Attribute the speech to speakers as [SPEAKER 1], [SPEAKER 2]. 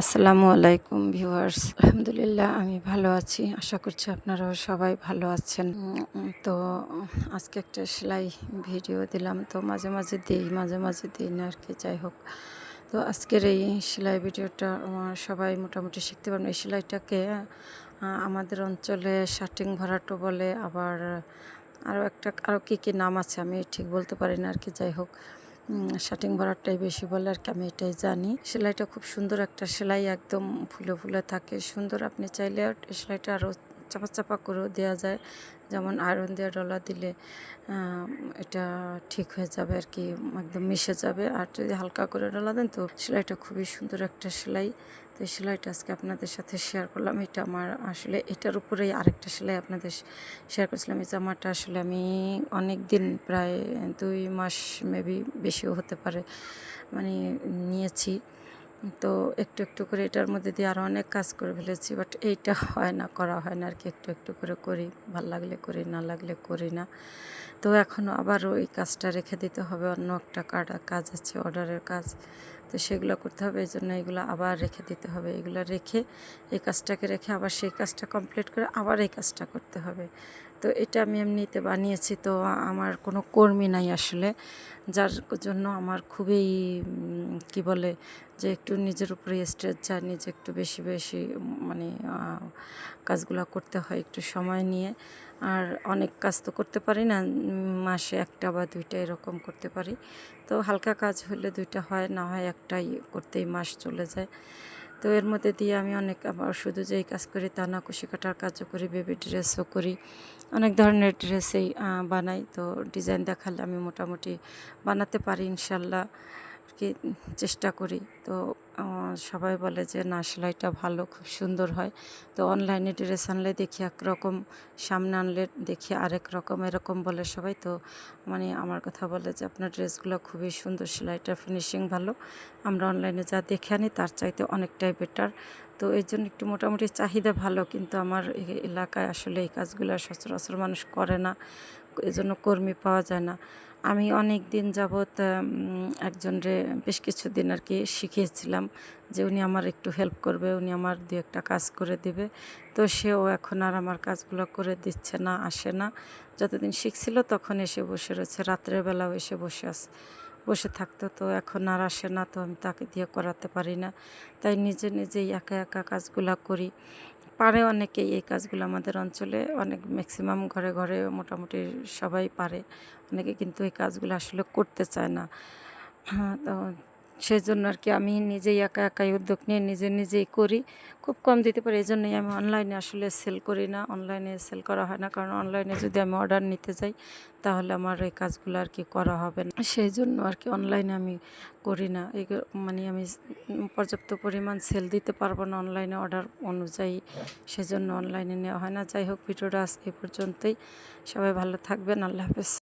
[SPEAKER 1] আসসালামু আলাইকুম ভিউয়ার্স। আলহামদুলিল্লাহ, আমি ভালো আছি। আশা করছি আপনারাও সবাই ভালো আছেন। তো আজকে একটা সেলাই ভিডিও দিলাম। তো মাঝে মাঝে দিই, মাঝে মাঝে দিই না আর কি, যাই হোক। তো আজকের এই সেলাই ভিডিওটা সবাই মোটামুটি শিখতে পারবেন। এই সেলাইটাকে আমাদের অঞ্চলে শার্টিং ভরাটো বলে, আবার আরও একটা আরও কী কী নাম আছে আমি ঠিক বলতে পারি না আর কি, যাই হোক। শার্টিং ভরাটাই বেশি বলে আর কি, আমি এটাই জানি। সেলাইটা খুব সুন্দর একটা সেলাই, একদম ফুলে ফুলে থাকে। সুন্দর, আপনি চাইলে সেলাইটা আরও চাপা চাপা করেও দেওয়া যায়। যেমন আয়রন দেওয়া ডলা দিলে এটা ঠিক হয়ে যাবে আর কি একদম মিশে যাবে। আর যদি হালকা করে ডলা দেন, তো সেলাইটা খুবই সুন্দর একটা সেলাই। তো এই সেলাইটা আজকে আপনাদের সাথে শেয়ার করলাম। এটা আমার আসলে, এটার উপরেই আরেকটা সেলাই আপনাদের শেয়ার করেছিলাম। এই জামাটা আসলে আমি অনেক দিন প্রায় দুই মাস মেবি বেশিও হতে পারে মানে নিয়েছি। তো একটু একটু করে এটার মধ্যে দিয়ে আরও অনেক কাজ করে ফেলেছি বাট এইটা হয় না, করা হয় না আর কি একটু একটু করে করি, ভালো লাগলে করি, না লাগলে করি না। তো এখনও আবার ওই কাজটা রেখে দিতে হবে। অন্য একটা কাটা কাজ আছে অর্ডারের কাজ। তো সেগুলো করতে হবে, এই জন্য এগুলো আবার রেখে দিতে হবে। এগুলো রেখে এই কাজটাকে রেখে আবার সেই কাজটা কমপ্লিট করে আবার এই কাজটা করতে হবে। তো এটা আমি এমনিতে বানিয়েছি, তো আমার কোনো কর্মী নাই আসলে, যার জন্য আমার খুবই কি বলে, যে একটু নিজের উপরে স্ট্রেস যায় নিজে একটু বেশি বেশি মানে কাজগুলো করতে হয় একটু সময় নিয়ে। আর অনেক কাজ তো করতে পারি না, মাসে একটা বা দুইটা এরকম করতে পারি। তো হালকা কাজ হলে দুইটা হয়, না হয় একটাই করতেই মাস চলে যায়। তো এর মধ্যে দিয়ে আমি অনেক আবার শুধু যে কাজ করি তা না, কুশি কাটার কাজও করি, বেবি ড্রেসও করি। অনেক ধরনের ড্রেসেই বানাই। তো ডিজাইন দেখালে আমি মোটামুটি বানাতে পারি ইনশাল্লাহ কি, চেষ্টা করি। তো সবাই বলে যে, না, সেলাইটা ভালো, খুব সুন্দর হয়। তো অনলাইনে ড্রেস আনলে দেখি একরকম সামনে আনলে দেখি আরেক রকম, এরকম বলে সবাই। তো মানে আমার কথা বলে যে, আপনার ড্রেসগুলো খুবই সুন্দর সেলাইটা ফিনিশিং ভালো। আমরা অনলাইনে যা দেখে আনি, তার চাইতে অনেকটাই বেটার তো এই জন্য একটু মোটামুটি চাহিদা ভালো, কিন্তু আমার এলাকায় আসলে এই কাজগুলো সচরাচর মানুষ করে না। এজন্য কর্মী পাওয়া যায় না। আমি অনেক দিন যাবৎ একজনরে বেশ কিছুদিন আর কি শিখিয়েছিলাম যে উনি আমার একটু হেল্প করবে, উনি আমার দু একটা কাজ করে দেবে। তো সেও এখন আর আমার কাজগুলো করে দিচ্ছে না, আসে না। যতদিন শিখছিল তখন এসে বসে রয়েছে, রাত্রের বেলাও এসে বসে আছে বসে থাকতো। তো এখন আর আসে না, তো আমি তাকে দিয়ে করাতে পারি না। তাই নিজে নিজেই একা একা কাজগুলা করি। পারে অনেকেই এই কাজগুলো আমাদের অঞ্চলে, অনেক ম্যাক্সিমাম ঘরে ঘরে মোটামুটি সবাই পারে। অনেকে কিন্তু এই কাজগুলো আসলে করতে চায় না। হ্যাঁ তো সেই জন্য আর কি আমি নিজেই একা একাই উদ্যোগ নিয়ে নিজে নিজেই করি। খুব কম দিতে পারি এই জন্যই আমি অনলাইনে আসলে সেল করি না। অনলাইনে সেল করা হয় না, কারণ অনলাইনে যদি আমি অর্ডার নিতে যাই, তাহলে আমার এই কাজগুলো আর কি করা হবে না। সেই জন্য আর কি অনলাইনে আমি করি না। এই মানে আমি পর্যাপ্ত পরিমাণ সেল দিতে পারব না অনলাইনে অর্ডার অনুযায়ী। সেজন্য অনলাইনে নেওয়া হয় না। যাই হোক, ভিডিওটা আজ এই পর্যন্তই। সবাই ভালো থাকবেন। আল্লাহ হাফেজ।